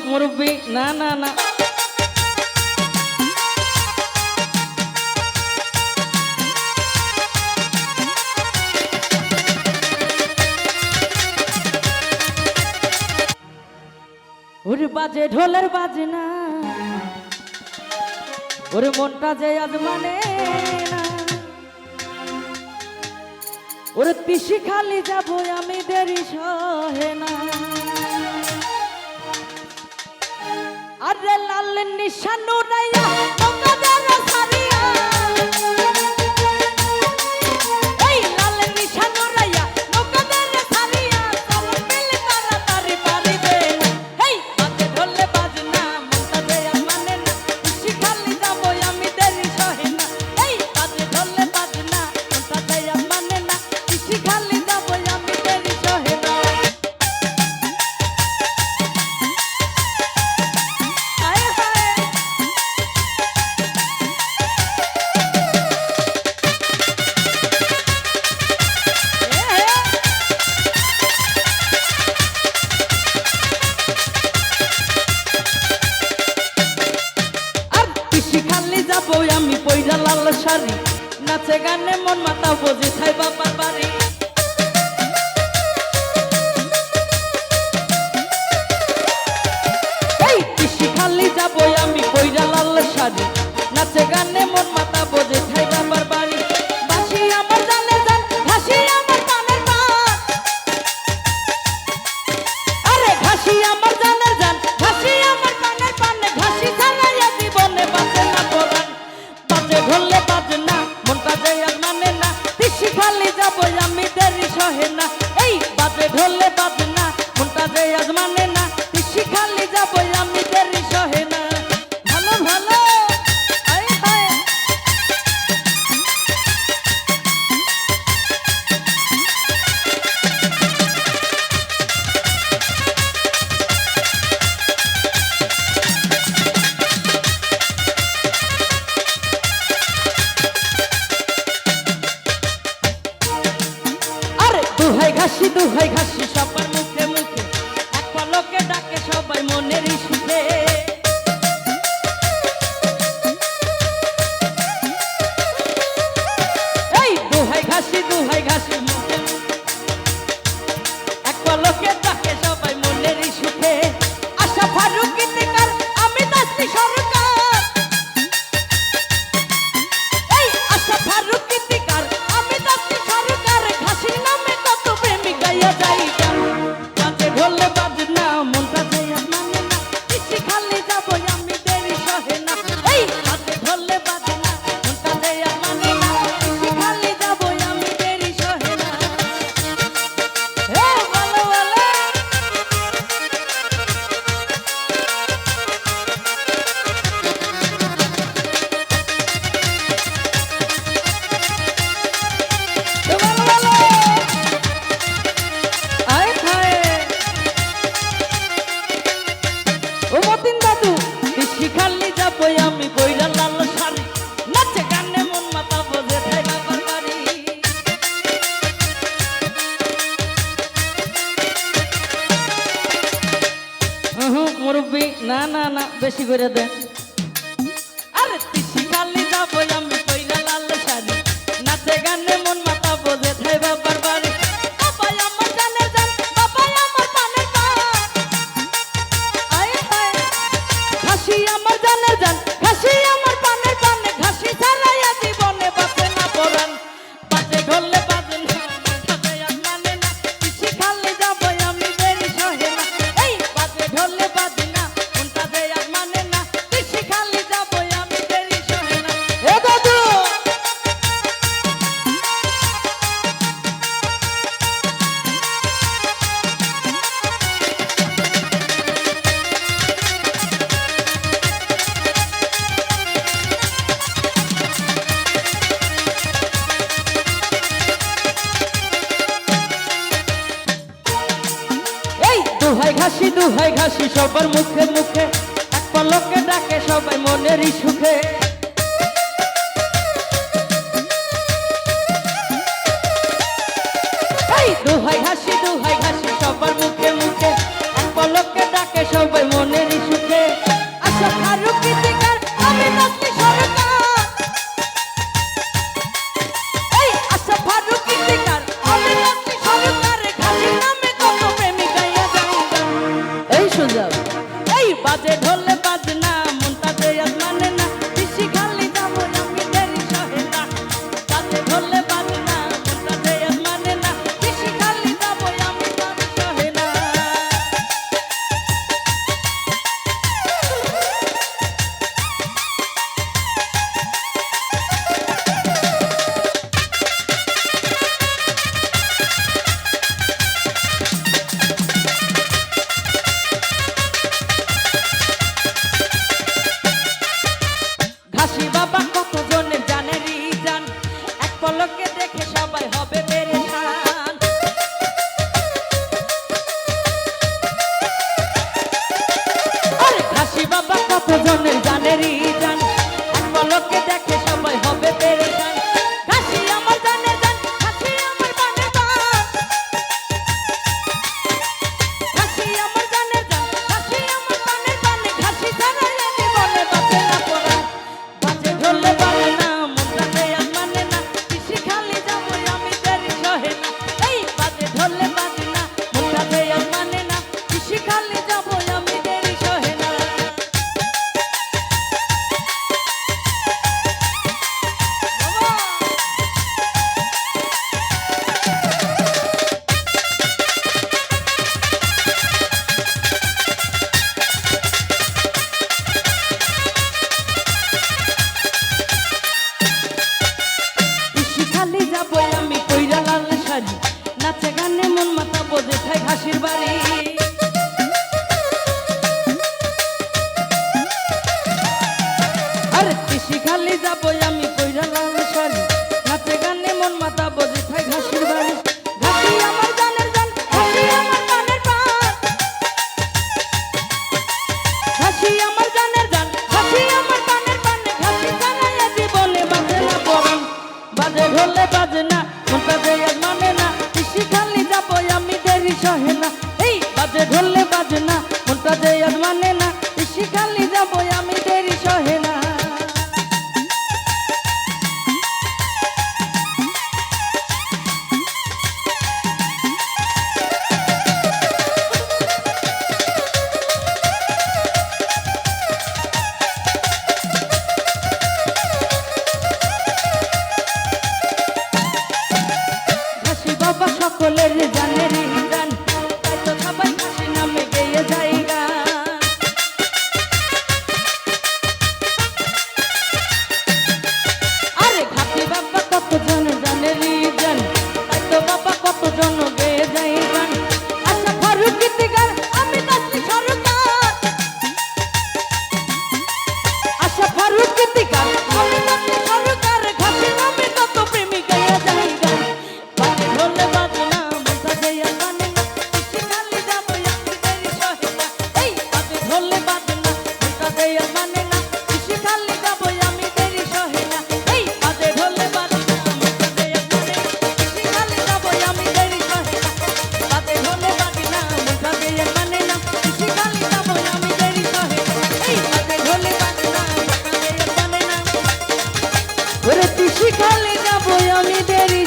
যুবক মুরব্বী না না না। ওর বাজে ঢোলের বাজে না ওর মনটা যে আজ মানে না। ওর পিসি খালি যাব আমি দেরি সহে না। আরে লাল নিশানো রাইয়া পারি নাচে গানে মন মাতা বোঝে খাই বাবার বাড়ি। খালি যাব আমি বইরা লাল শাড়ি। নাচে গানে মন মাতা হলে বাদ না মনটা যে আজ মানে না শিখালি যাব আমি দেরি না না না, বেশি করে দেন আরে তিসি খালি যাব, আমি পইরা লাল শাড়ি। নাচে গানে মন মাথা বোঝে থাই বাবার বাড়ি। আমার জানে জান মৃত্যু হয় ঘাসি সবার মুখে মুখে। এক পলকে ডাকে সবাই মনেরই সুখে। দোহাই হাসি দোহাই হাসি সবার মুখে মুখে। এক পলকে ডাকে সবাই মনে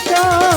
তা